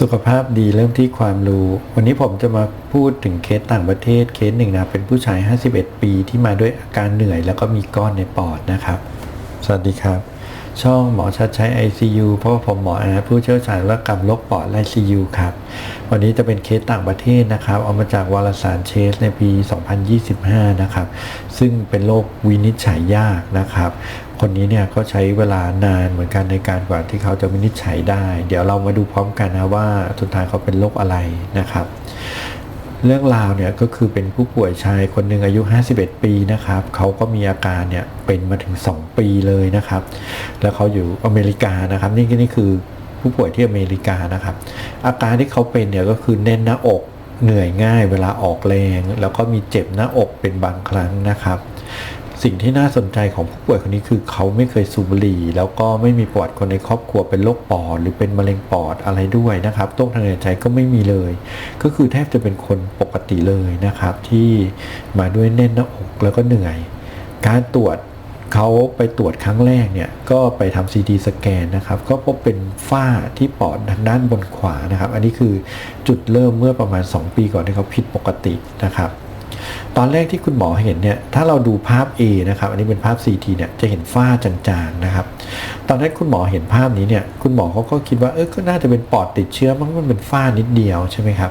สุขภาพดีเริ่มที่ความรู้ วันนี้ผมจะมาพูดถึงเคสต่างประเทศเคสหนึ่งนะเป็นผู้ชาย 51 ปีที่มาด้วยอาการเหนื่อย แล้วก็มีก้อนในปอดนะครับ สวัสดีครับ ช่องหมอชัดใช้ ICU เพราะว่าผมหมออาผู้เชี่ยวชาญว่ากรรมโรคปอดและ ICU ครับ วันนี้จะเป็นเคสต่างประเทศนะครับ เอามาจากวารสารเชสในปี 2025 นะครับ ซึ่งเป็นโรควินิจฉัยยากนะครับ คนนี้เนี่ยก็ใช้เวลานานเหมือนกันในการกว่าที่เขาจะวินิจฉัยได้ เดี๋ยวเรามาดูพร้อมกันนะว่าสุดท้ายเขาเป็นโรคอะไรนะครับ เรื่องราวเนี่ยก็คือเป็นผู้ป่วยชายคนหนึ่งอายุ 51 ปีนะครับเขาก็มีอาการเนี่ยเป็นมาถึง 2 ปีเลยนะครับ แล้วเขาอยู่อเมริกานะครับ นี่นี่คือผู้ป่วยที่อเมริกานะครับ อาการที่เขาเป็นเนี่ยก็คือแน่นหน้าอกเหนื่อยง่ายเวลาออกแรง แล้วก็มีเจ็บหน้าอกเป็นบางครั้งนะครับ สิ่งที่น่าสนใจของผู้ป่วยคนนี้คือเขาไม่เคยสูบบุหรี่ แล้วก็ไม่มีประวัติคนในครอบครัวเป็นโรคปอดหรือเป็นมะเร็งปอดอะไรด้วยนะครับโรคทางเดินหายใจก็ไม่มีเลย ก็คือแทบจะเป็นคนปกติเลยนะครับ ที่มาด้วยแน่นหน้าอกแล้วก็เหนื่อย การตรวจเขาไปตรวจครั้งแรกเนี่ยก็ไปทำซีดีสแกนนะครับก็พบเป็นฝ้าที่ปอดทางด้านบนขวานะครับ อันนี้คือจุดเริ่มเมื่อประมาณ 2 ปีก่อนที่เขาผิดปกตินะครับ ตอนแรกที่คุณหมอเห็นเนี่ยถ้าเราดูภาพ A นะครับอันนี้เป็นภาพ CT เนี่ยจะเห็นฝ้าจางๆนะครับ ตอนนั้นคุณหมอเห็นภาพนี้เนี่ยคุณหมอเขาก็คิดว่าเออก็น่าจะเป็นปอดติดเชื้อมั้งมันเป็นฝ้านิดเดียวใช่ไหมครับ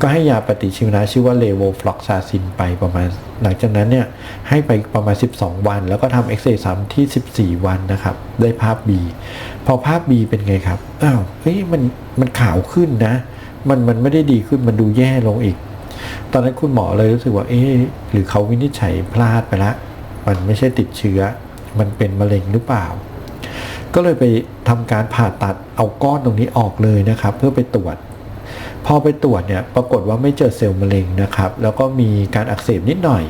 ก็ให้ยาปฏิชีวนะชื่อว่าเลโวฟลอกซาซินไปประมาณ หลังจากนั้นเนี่ยให้ไปประมาณ 12 วัน แล้วก็ทำเอ็กซเรย์ซ้ำที่ 14 วันนะครับได้ภาพ B พอภาพ B เป็นไงครับอ้าวเฮ้ยมันมันขาวขึ้นนะ มันมันไม่ได้ดีขึ้นมันดูแย่ลงอีก ตอนนั้นคุณหมอเลยรู้สึกว่าเอ๊ะหรือเขาวินิจฉัยพลาดไปละ มันไม่ใช่ติดเชื้อ มันเป็นมะเร็งหรือเปล่า ก็เลยไปทำการผ่าตัดเอาก้อนตรงนี้ออกเลยนะครับ เพื่อไปตรวจ พอไปตรวจเนี่ยปรากฏว่าไม่เจอเซลล์มะเร็งนะครับ แล้วก็มีการอักเสบนิดหน่อย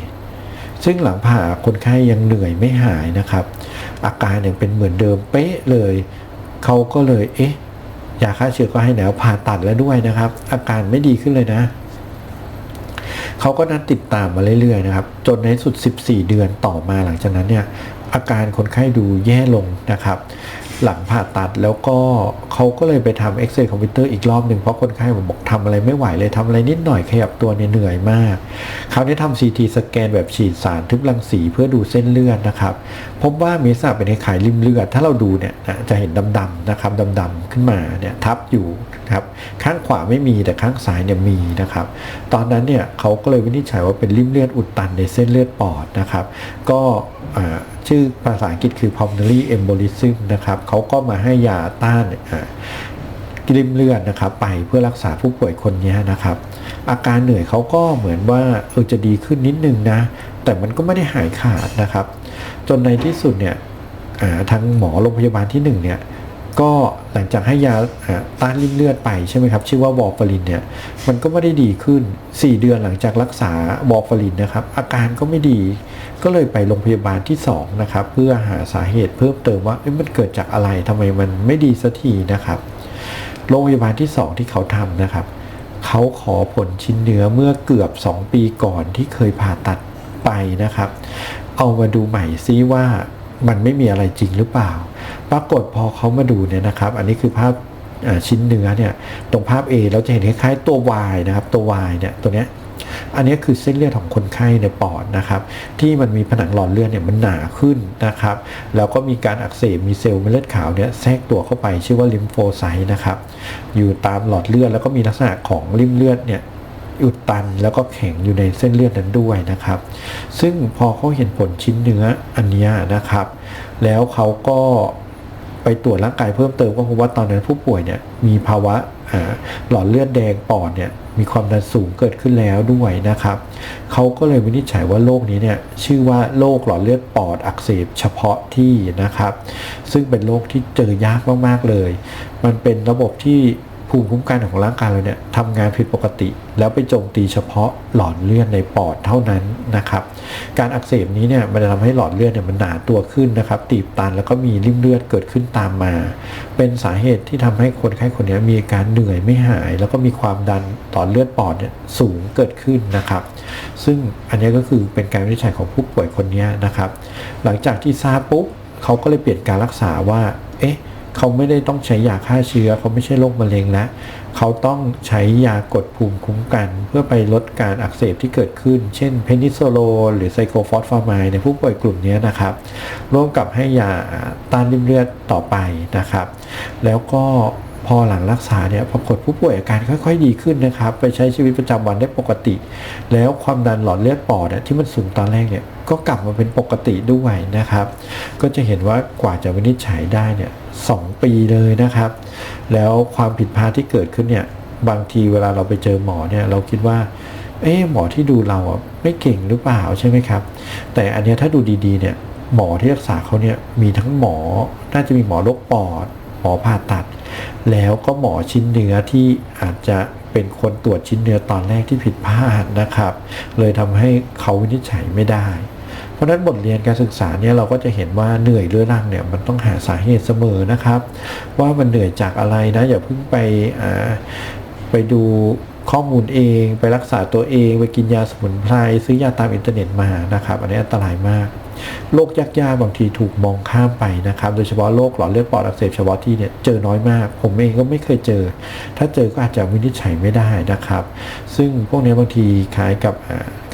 ซึ่งหลังผ่าคนไข้ยังเหนื่อยไม่หายนะครับ อาการยังเป็นเหมือนเดิมเป๊ะเลยเขาก็เลยเอ๊ะยาฆ่าเชื้อก็ให้แล้วผ่าตัดแล้วด้วยนะครับ อาการไม่ดีขึ้นเลยนะ เขาก็นัดติดตามมาเรื่อยๆนะครับ จนในสุด 14 เดือนต่อมาหลังจากนั้นเนี่ยอาการคนไข้ดูแย่ลงนะครับ หลังผ่าตัดแล้วก็เขาก็เลยไปทำเอ็กซเรย์คอมพิวเตอร์อีกรอบหนึ่งเพราะคนไข้บอกทำอะไรไม่ไหวเลยทำอะไรนิดหน่อยขยับตัวเนี่ยเหนื่อยมากเขาได้ทำซีทีสแกนแบบฉีดสารทึบรังสีเพื่อดูเส้นเลือดนะครับพบว่ามีลักษณะเป็นคล้ายริมเลือด ถ้าเราดูเนี่ยจะเห็นดำๆนะครับดำๆขึ้นมาเนี่ยทับอยู่นะครับข้างขวาไม่มีแต่ข้างซ้ายเนี่ยมีนะครับตอนนั้นเนี่ยเขาก็เลยวินิจฉัยว่าเป็นริ่มเลือดอุดตันในเส้นเลือดปอดนะครับก็ ชื่อภาษาอังกฤษคือ pulmonary embolism นะครับเขาก็มาให้ยาต้านกริมเลือดนะครับไปเพื่อรักษาผู้ป่วยคนนี้นะครับ อาการเหนื่อยเขาก็เหมือนว่าเออจะดีขึ้นนิดนึงนะ แต่มันก็ไม่ได้หายขาดนะครับ จนในที่สุดเนี่ยทางหมอโรงพยาบาลที่หนึ่งเนี่ย ก็หลังจากให้ยาต้านริ่มเลือดไปใช่ไหมครับ ชื่อว่าวอร์ฟารินเนี่ยมันก็ไม่ได้ดีขึ้น 4 เดือนหลังจากรักษาวอร์ฟารินนะครับ อาการก็ไม่ดีก็เลยไปโรงพยาบาลที่2นะครับเพื่อหาสาเหตุเพิ่มเติมว่าเอ๊ะมันเกิดจากอะไรทำไมมันไม่ดีสักทีนะครับ โรงพยาบาลที่ 2 ที่เขาทำนะครับเขาขอผลชิ้นเนื้อเมื่อเกือบ 2 ปีก่อนที่เคยผ่าตัดไปนะครับ เอามาดูใหม่ซิว่า มันไม่มีอะไรจริงหรือเปล่า ปรากฏพอเขามาดูเนี่ยนะครับ อันนี้คือภาพชิ้นเนื้อเนี่ยตรงภาพ A เราจะเห็นคล้ายๆตัว Y นะครับตัว Y เนี่ยตัวเนี้ยอันนี้คือเส้นเลือดของคนไข้ในปอดนะครับ ที่มันมีผนังหลอดเลือดเนี่ยมันหนาขึ้นนะครับ แล้วก็มีการอักเสบมีเซลล์เม็ดเลือดขาวเนี่ยแทรกตัวเข้าไปชื่อว่าลิมโฟไซต์นะครับ อยู่ตามหลอดเลือดแล้วก็มีลักษณะของริมเลือดเนี่ย อุดตันแล้วก็แข็งอยู่ในเส้นเลือดนั้นด้วยนะครับ ซึ่งพอเขาเห็นผลชิ้นเนื้ออันนี้นะครับ แล้วเขาก็ไปตรวจร่างกายเพิ่มเติมก็พบว่าตอนนั้นผู้ป่วยเนี่ยมีภาวะหลอดเลือดแดงปอดเนี่ยมีความดันสูงเกิดขึ้นแล้วด้วยนะครับ เขาก็เลยวินิจฉัยว่าโรคนี้เนี่ยชื่อว่าโรคหลอดเลือดปอดอักเสบเฉพาะที่นะครับ ซึ่งเป็นโรคที่เจอยากมากๆเลย มันเป็นระบบที่ ภูมิคุ้มกันของร่างกายเราเนี่ยทำงานผิดปกติ แล้วไปโจมตีเฉพาะหลอดเลือดในปอดเท่านั้นนะครับ การอักเสบนี้เนี่ยมันจะทำให้หลอดเลือดเนี่ยมันหนาตัวขึ้นนะครับ ตีบตันแล้วก็มีริ่มเลือดเกิดขึ้นตามมา เป็นสาเหตุที่ทำให้คนไข้คนนี้มีอาการเหนื่อยไม่หาย แล้วก็มีความดันหลอเลือดปอดเนี่ยสูงเกิดขึ้นนะครับ ซึ่งอันนี้ก็คือเป็นการวินิจฉัยของผู้ป่วยคนนี้นะครับ หลังจากที่ทราบปุ๊บเขาก็เลยเปลี่ยนการรักษาว่า เอ๊ะ เขาไม่ได้ต้องใช้ยาฆ่าเชื้อ เขาไม่ใช่โรคมะเร็งแล้วเขาต้องใช้ยากดภูมิคุ้มกัน เพื่อไปลดการอักเสบที่เกิดขึ้น เช่นเพนิโซโลหรือไซโคฟอสฟาไมด์ในผู้ป่วยกลุ่มนี้นะครับ ร่วมกับให้ยาต้านริ่มเลือดต่อไปนะครับ แล้วก็พอหลังรักษาเนี่ยปรากฏผู้ป่วยอาการค่อยๆดีขึ้นนะครับ ไปใช้ชีวิตประจำวันได้ปกติ แล้วความดันหลอดเลือดปอดที่มันสูงตอนแรกเนี่ยก็กลับมาเป็นปกติด้วยนะครับ ก็จะเห็นว่ากว่าจะวินิจฉัยได้เนี่ย สองปีเลยนะครับ แล้วความผิดพลาดที่เกิดขึ้นเนี่ยบางทีเวลาเราไปเจอหมอเนี่ยเราคิดว่าเอ๊ะหมอที่ดูเราอะไม่เก่งหรือเปล่าใช่ไหมครับ แต่อันนี้ถ้าดูดีๆเนี่ยหมอที่รักษาเขาเนี่ยมีทั้งหมอน่าจะมีหมอโรคปอด หมอผ่าตัด แล้วก็หมอชิ้นเนื้อที่อาจจะเป็นคนตรวจชิ้นเนื้อตอนแรกที่ผิดพลาดนะครับ เลยทำให้เขาวินิจฉัยไม่ได้ เพราะฉะนั้นบทเรียนการศึกษาเนี่ยเราก็จะเห็นว่าเหนื่อยเรื้อรังเนี่ยมันต้องหาสาเหตุเสมอนะครับ ว่ามันเหนื่อยจากอะไรนะอย่าเพิ่งไปอ่าไปดูข้อมูลเองไปรักษาตัวเอง ไปกินยาสมุนไพรซื้อยาตามอินเทอร์เน็ตมานะครับ อันนี้อันตรายมาก โรคยากๆบางทีถูกมองข้ามไปนะครับ โดยเฉพาะโรคหลอดเลือดปอดอักเสบเฉพาะที่เนี่ยเจอน้อยมาก ผมเองก็ไม่เคยเจอ ถ้าเจอก็อาจจะวินิจฉัยไม่ได้นะครับ ซึ่งพวกนี้บางทีคล้ายกับ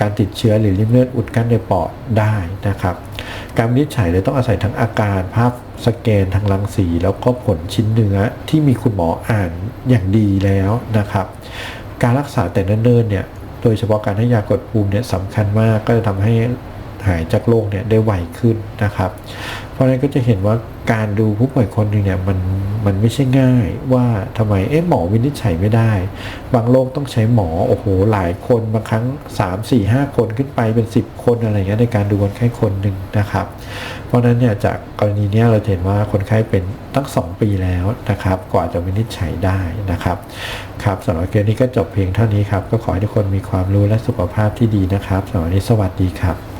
การติดเชื้อหรือริมเลือดอุดกั้นในปอดได้นะครับ การวินิจฉัยเลยต้องอาศัยทั้งอาการภาพสแกนทางรังสี แล้วก็ผลชิ้นเนื้อที่มีคุณหมออ่านอย่างดีแล้วนะครับ การรักษาแต่เนิ่นๆเนี่ยโดยเฉพาะการให้ยากดภูมิเนี่ยสำคัญมากก็จะทำให้ หายจากโรคเนี่ยได้ไวขึ้นนะครับ เพราะฉะนั้นก็จะเห็นว่าการดูผู้ป่วยคนหนึ่งเนี่ยมันมันไม่ใช่ง่ายว่าทำไมเอ๊ะหมอวินิจฉัยไม่ได้ บางโรคต้องใช้หมอโอ้โหหลายคนบางครั้ง 3 4 5 คนขึ้นไปเป็น 10 คนอะไรเงี้ยในการดูคนไข้คนหนึ่งนะครับ เพราะฉะนั้นเนี่ยจากกรณีเนี้ยเราเห็นว่าคนไข้เป็นตั้ง 2 ปีแล้วนะครับกว่าจะวินิจฉัยได้นะครับครับสำหรับเคสนี้ก็จบเพียงเท่านี้ครับก็ขอให้ทุกคนมีความรู้และสุขภาพที่ดีนะครับสำหรับวันนี้สวัสดีครับ